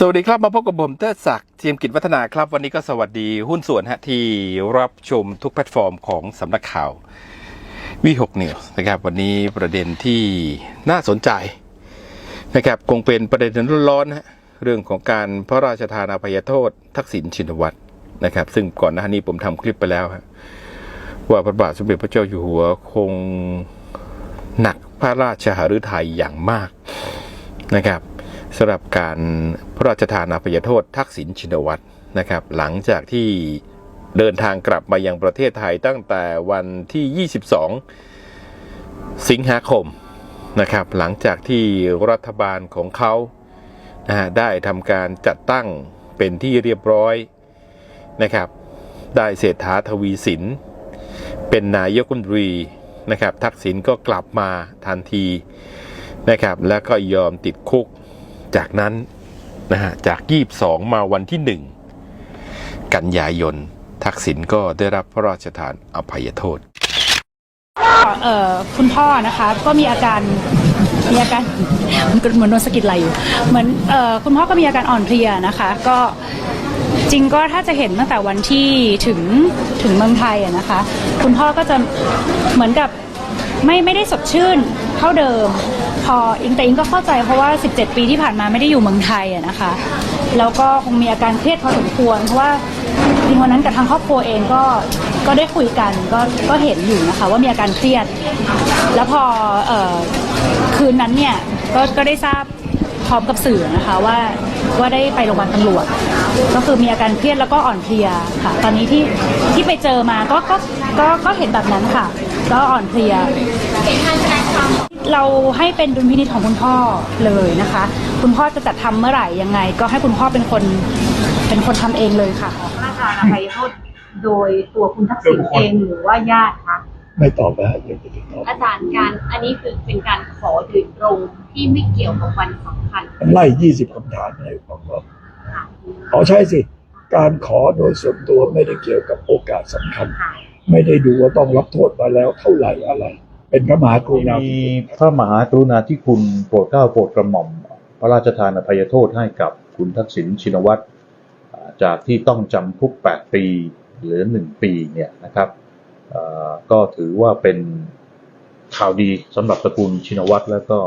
สวัสดีครับมาพบกับผมเตอร์ศักดิ์เทียมกิจวัฒนาครับ วันนี้ก็สวัสดีหุ้นส่วนฮะที่รับชมทุกแพลตฟอร์มของสำนักข่าววีหกนิวนะครับวันนี้ประเด็นที่น่าสนใจนะครับคงเป็นประเด็นร้อนๆนะฮะเรื่องของการพระราชทานอภัยโทษ ทักษิณชินวัตรนะครับ ซึ่งก่อนหน้านี้ผมทำคลิปไปแล้วฮะว่าพระบาทสมเด็จพระเจ้าอยู่หัวคงหนักพระราชหฤทัยอย่างมากนะครับ สำหรับการพระราชทานอภัยโทษทักษิณชินวัตรนะครับ หลังจากที่เดินทางกลับมายังประเทศไทยตั้งแต่วันที่ 22 สิงหาคมนะครับ หลังจากที่รัฐบาลของเขาได้ทำการจัดตั้งเป็นที่เรียบร้อยนะครับ ได้เศรษฐาทวีสิน เป็นนายกรัฐมนตรีนะครับ ทักษิณก็กลับมาทันทีนะครับ แล้วก็ยอมติดคุก จากนั้นนะฮะจาก 22 มาวันที่ 1 กันยายน ทักษิณก็ได้รับพระราชทานอภัยโทษเอ่อคุณพ่อนะคะ ก็มีอาการมีอาการเหมือนโดนสะกิดไหลอยู่เหมือนเอ่อคุณพ่อก็มีอาการอ่อนเพลียนะคะ ก็จริงก็ถ้าจะเห็นตั้งแต่วันที่ถึงถึงเมืองไทยอะนะคะ คุณพ่อก็จะเหมือนกับไม่ไม่ได้สดชื่นเท่าเดิม พออิงแต่อิงก็เข้าใจเพราะว่า 17 ปีที่ผ่านมาไม่ได้อยู่เมืองไทยอะนะคะ แล้วก็คงมีอาการเครียดพอสมควร เพราะว่าจริงวันนั้นกับทางครอบครัวเองก็ก็ได้คุยกันก็ก็เห็นอยู่นะคะว่ามีอาการเครียด แล้วพอเออคืนนั้นเนี่ยก็ก็ได้ทราบพร้อมกับสื่อนะคะว่าว่าได้ไปโรงพยาบาลตำรวจ ก็คือมีอาการเครียดแล้วก็อ่อนเพลียค่ะ ตอนนี้ที่ที่ไปเจอมาก็ก็ก็ก็เห็นแบบนั้นค่ะ ก็อ่อนเพลีย เราให้เป็นดุลพินิจของคุณพ่อเลยนะคะ คุณพ่อจะจัดทำเมื่อไหร่ยังไง ก็ให้คุณพ่อเป็นคนเป็นคนทำเองเลยค่ะ พระราชทานอภัยโทษโดยตัวคุณทักษิณเองหรือว่าญาติคะไม่ตอบนะฮะเดี๋ยวจะติดต่ออาจารย์การอันนี้คือเป็นการขอโดยตรงที่ไม่เกี่ยวกับวันสำคัญมันไล่ยี่สิบคำถามให้ผมว่าค่ะขอใช่สิ การขอโดยส่วนตัวไม่ได้เกี่ยวกับโอกาสสำคัญ ค่ะ ไม่ได้ดูว่าต้องรับโทษมาแล้วเท่าไหร่อะไร เป็นพระมหากรุณามีพระมหากรุณาธิคุณโปรดเกล้าโปรดกระหม่อม พระราชทานอภัยโทษให้กับคุณทักษิณชินวัตรจากที่ต้องจำคุก 8 ปีเหลือ 1 ปีเนี่ยนะครับก็ถือว่าเป็นข่าวดีสำหรับตระกูลชินวัตรและก็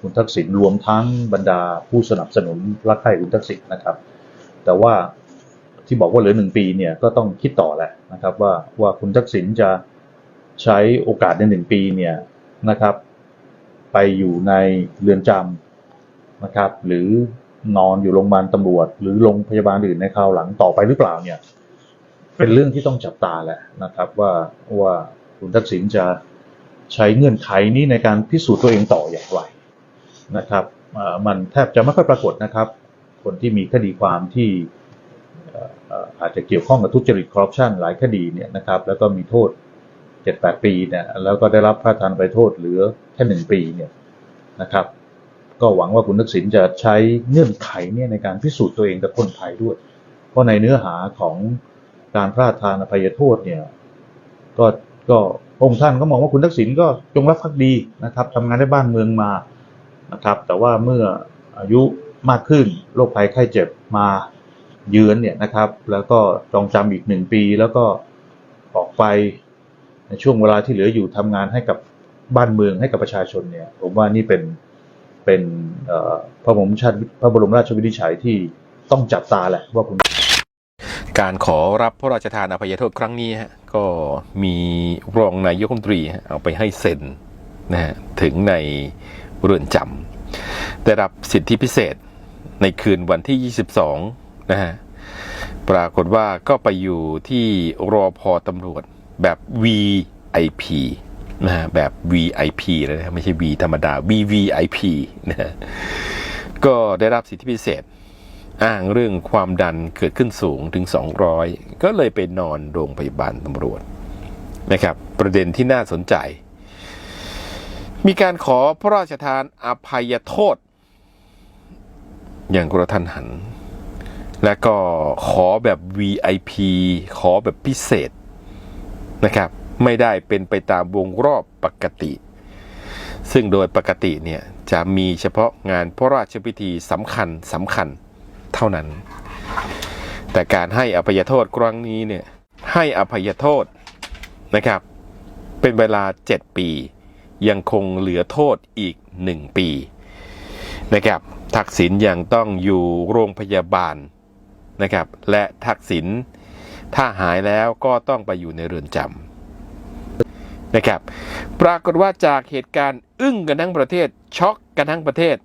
คุณทักษิณรวมทั้งบรรดาผู้สนับสนุนรักใคร่คุณทักษิณนะครับ แต่ว่าที่บอกว่าเหลือหนึ่งปีเนี่ยก็ต้องคิดต่อแหละนะครับว่าว่าคุณทักษิณจะ ใช้โอกาสในหนึ่งปีเนี่ยนะครับ ไปอยู่ในเรือนจำนะครับ หรือนอนอยู่โรงพยาบาลตำรวจ หรือโรงพยาบาลอื่นในคราวหลังต่อไปหรือเปล่าเนี่ย เป็นเรื่องที่ต้องจับตาแหละนะครับ ว่าว่าคุณทักษิณจะใช้เงื่อนไขนี้ในการพิสูจน์ตัวเองต่ออย่างไรนะครับมันแทบจะไม่ค่อยปรากฏนะครับ คนที่มีคดีความที่อาจจะเกี่ยวข้องกับทุจริตคอร์รัปชันหลายคดีเนี่ยนะครับ แล้วก็มีโทษ 7-8ปีเนี่ยแล้วก็ได้รับพระทานไปโทษเหลือแค่หนึ่งปีเนี่ยนะครับ ก็หวังว่าคุณทักษิณจะใช้เงื่อนไขเนี่ยในการพิสูจน์ตัวเองกับคนไทยด้วย เพราะในเนื้อหาของการพระราชทานอภัยโทษเนี่ยก็ก็พระองค์ท่านก็มองว่าคุณทักษิณก็จงรักภักดีนะครับทำงานได้บ้านเมืองมานะครับ แต่ว่าเมื่ออายุมากขึ้นโรคภัยไข้เจ็บมาเยือนเนี่ยนะครับ แล้วก็จองจำอีกหนึ่งปีแล้วก็ออกไป ในช่วงเวลาที่เหลืออยู่ทำงานให้กับบ้านเมืองให้กับประชาชนเนี่ยผมว่านี่เป็นเป็นพระบรมชาติพระบรมราชวินิจฉัยที่ต้องจับตาแหละว่าคุณการขอรับพระราชทานอภัยโทษครั้งนี้ฮะก็มีรองนายกรัฐมนตรีเอาไปให้เซ็นนะฮะถึงในเรือนจำได้รับสิทธิพิเศษในคืนวันที่ 22 นะฮะ ปรากฏว่าก็ไปอยู่ที่รอพอตำรวจ แบบ VIP นะฮะแบบ VIP เลยนะไม่ใช่ V ธรรมดา VVIP นะฮะก็ได้รับสิทธิพิเศษ อ้างเรื่องความดันเกิดขึ้นสูงถึง 200 ก็เลยไปนอนโรงพยาบาลตำรวจนะครับ ประเด็นที่น่าสนใจ มีการขอพระราชทานอภัยโทษ อย่างกระทันหัน และก็ขอแบบ VIP ขอแบบพิเศษ นะครับ ไม่ได้เป็นไปตามวงรอบปกติ ซึ่งโดยปกติเนี่ยจะมีเฉพาะงานพระราชพิธีสำคัญสำคัญเท่านั้น แต่การให้อภัยโทษครั้งนี้เนี่ยให้อภัยโทษนะครับ เป็นเวลา 7 ปี ยังคงเหลือโทษอีก 1 ปีนะครับทักษิณยังต้องอยู่โรงพยาบาลนะครับ และทักษิณ ถ้าหายแล้วก็ต้องไปอยู่ในเรือนจำนะครับ ปรากฏว่าจากเหตุการณ์อึ้งกันทั้งประเทศช็อกกันทั้งประเทศ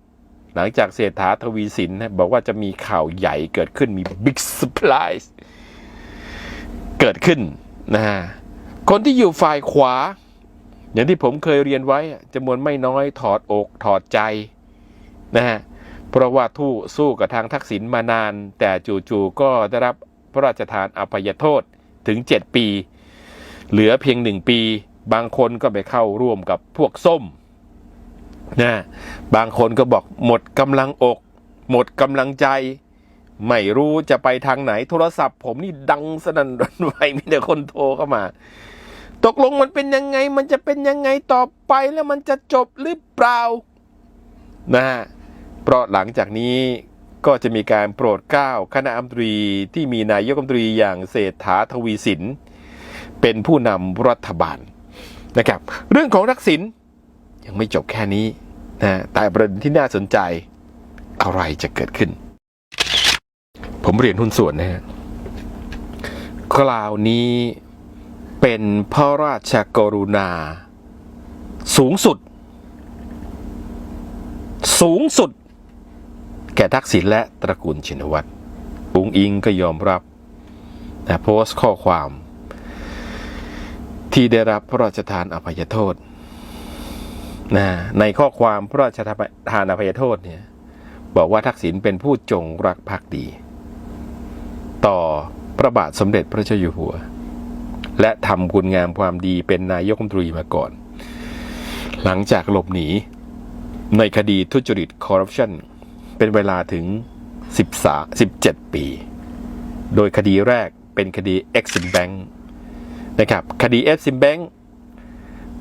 หลังจากเศรษฐาทวีสินบอกว่าจะมีข่าวใหญ่เกิดขึ้นมีบิ๊กเซอร์ไพรส์เกิดขึ้นนะฮะคนที่อยู่ฝ่ายขวา อย่างที่ผมเคยเรียนไว้จำนวนไม่น้อยถอดอกถอดใจนะฮะเพราะว่าทู่สู้กับทางทักษิณมานาน แต่จู่ๆก็ได้รับ พระราชทานอภัยโทษถึง 7 ปี เหลือเพียงหนึ่งปี บางคนก็ไปเข้าร่วมกับพวกส้มนะบางคนก็บอกหมดกำลังอก หมดกำลังใจ ไม่รู้จะไปทางไหนโทรศัพท์ ผมนี่ดังสนั่นหวันไหวมีแต่คนโทรเข้ามา ตกลงมันเป็นยังไง มันจะเป็นยังไงต่อไปแล้วมันจะจบหรือเปล่านะฮะเพราะหลังจากนี้ ก็จะมีการโปรดเกล้าคณะอัมตรีที่มีนายกรัฐมนตรีอย่างเศรษฐาทวีสิน เป็นผู้นำรัฐบาลนะครับ เรื่องของทักษิณยังไม่จบแค่นี้นะแต่ประเด็นที่น่าสนใจอะไรจะเกิดขึ้น ผมเรียนหุ้นส่วนนะฮะคราวนี้เป็นพระราชกรุณา สูงสุด สูงสุด แก่ทักษิณและตระกูลชินวัตรปุงอิงก็ยอมรับนะโพสต์ข้อความ ที่ได้รับพระราชทานอภัยโทษนะในข้อความพระราชทานอภัยโทษเนี่ยบอกว่าทักษิณเป็นผู้จงรักภักดี ต่อพระบาทสมเด็จพระเจ้าอยู่หัว และทำคุณงามความดีเป็นนายกรัฐมนตรีมาก่อน หลังจากหลบหนีในคดีทุจริตคอร์รัปชัน เป็นเวลาถึง 13 17 ปี โดยคดีแรกเป็นคดี Exim Bank นะครับคดี Exim Bank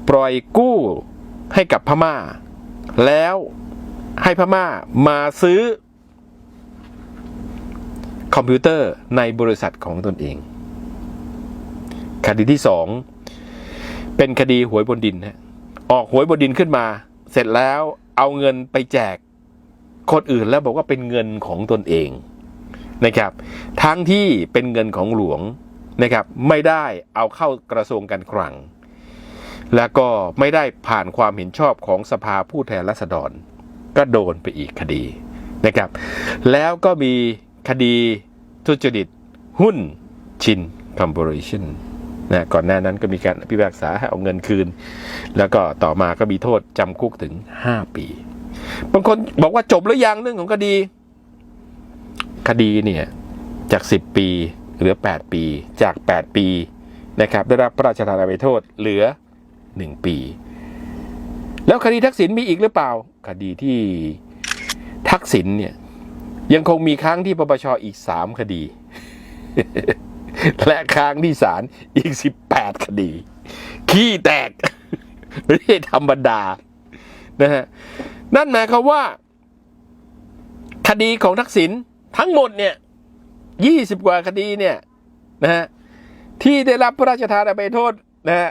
ปล่อยกู้ให้กับพม่า แล้วให้พม่ามาซื้อ คอมพิวเตอร์ในบริษัทของตนเอง คดีที่สองเป็นคดีหวยบนดินฮะออกหวยบนดินขึ้นมา เสร็จแล้วเอาเงินไปแจก คนอื่นแล้วบอกว่าเป็นเงินของตนเองนะครับ ทั้งที่เป็นเงินของหลวงนะครับ ไม่ได้เอาเข้ากระทรวงการคลัง แล้วก็ไม่ได้ผ่านความเห็นชอบของสภาผู้แทนราษฎร ก็โดนไปอีกคดีนะครับ แล้วก็มีคดีทุจริตหุ้นชินคอม p o r a t i o n นะก่อนหน้านั้นก็มีการพิพากษาให้เอาเงินคืน แล้วก็ต่อมาก็มีโทษจำคุกถึง 5 ปี บางคนบอกว่าจบหรือยังเรื่องของคดี คดีเนี่ยจาก 10 ปีเหลือ 8 ปีจาก 8 ปีนะครับได้รับพระราชทานอภัยโทษเหลือ 1 ปี แล้วคดีทักษิณมีอีกหรือเปล่า คดีที่ทักษิณเนี่ยยังคงมีค้างที่ปปชอีก 3 คดี และค้างที่ศาลอีก 18 คดี ขี้แตก ไม่ใช่ธรรมดานะฮะ นั่นหมายความว่า คดีของทักษิณทั้งหมดเนี่ย20กว่าคดีเนี่ยนะฮะที่ได้รับพระราชทานอภัยโทษนะฮะ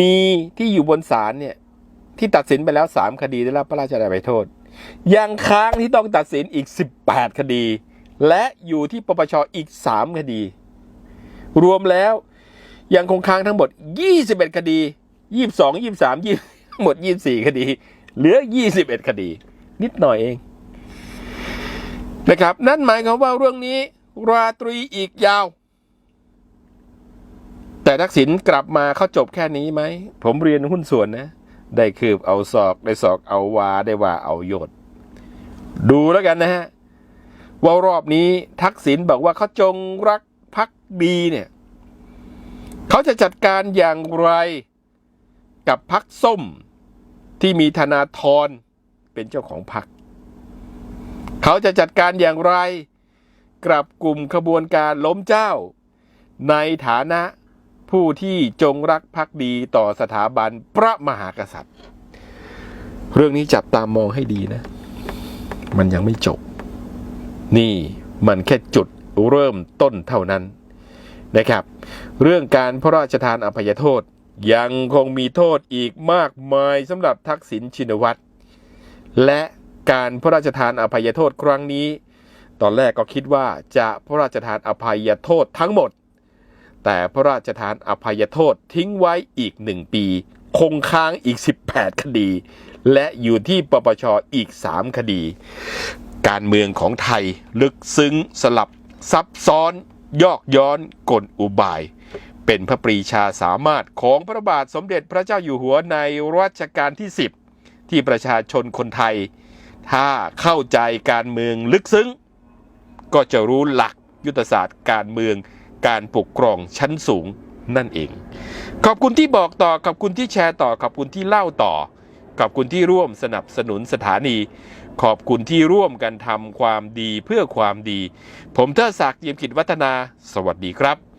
มีที่อยู่บนศาลเนี่ย ที่ตัดสินไปแล้ว3คดีได้รับพระราชทานอภัยโทษ ยังค้างที่ต้องตัดสินอีก18คดี และอยู่ที่ปปชอีก3คดี รวมแล้วยังคงค้างทั้งหมด21คดี22 23 20ทั้ง หมด 24 คดี เหลือ 21 คดี นิดหน่อยเองนะครับ นั่นหมายความว่าเรื่องนี้ ราตรีอีกยาว แต่ทักษิณกลับมาเขาจบแค่นี้ไหม ผมเรียนหุ้นส่วนนะ ได้คืบเอาศอก ได้ศอกเอาวา ได้ว่าเอาโยดดูแล้วกันนะฮะ ว่ารอบนี้ทักษิณบอกว่าเขาจงรักพักดีเนี่ยเขาจะจัดการอย่างไรกับพักส้ม ที่มีธนาธรเป็นเจ้าของพักเขาจะจัดการอย่างไรกลับกลุ่มขบวนการล้มเจ้า ในฐานะผู้ที่จงรักภักดีต่อสถาบันพระมหากษัตริย์ เรื่องนี้จับตามองให้ดีนะ มันยังไม่จบ นี่มันแค่จุดเริ่มต้นเท่านั้นนะครับ เรื่องการพระราชทานอภัยโทษ ยังคงมีโทษอีกมากมายสำหรับทักษิณชินวัตร และการพระราชทานอภัยโทษครั้งนี้ ตอนแรกก็คิดว่าจะพระราชทานอภัยโทษทั้งหมด แต่พระราชทานอภัยโทษทิ้งไว้อีกหนึ่งปี คงค้างอีก 18 คดี และอยู่ที่ปปชอีก 3 คดี การเมืองของไทยลึกซึ้งสลับซับซ้อน ยอกย้อนกลอุบาย เป็นพระปรีชาสามารถของพระบาทสมเด็จพระเจ้าอยู่หัวในรัชกาลที่ 10 ที่ประชาชนคนไทย ถ้าเข้าใจการเมืองลึกซึ้ง ก็จะรู้หลักยุทธศาสตร์การเมืองการปกครองชั้นสูงนั่นเอง ขอบคุณที่บอกต่อ ขอบคุณที่แชร์ต่อ ขอบคุณที่เล่าต่อ ขอบคุณที่ร่วมสนับสนุนสถานี ขอบคุณที่ร่วมกันทำความดีเพื่อความดี ผมเทิดศักดิ์เยี่ยมกิจวัฒนา สวัสดีครับ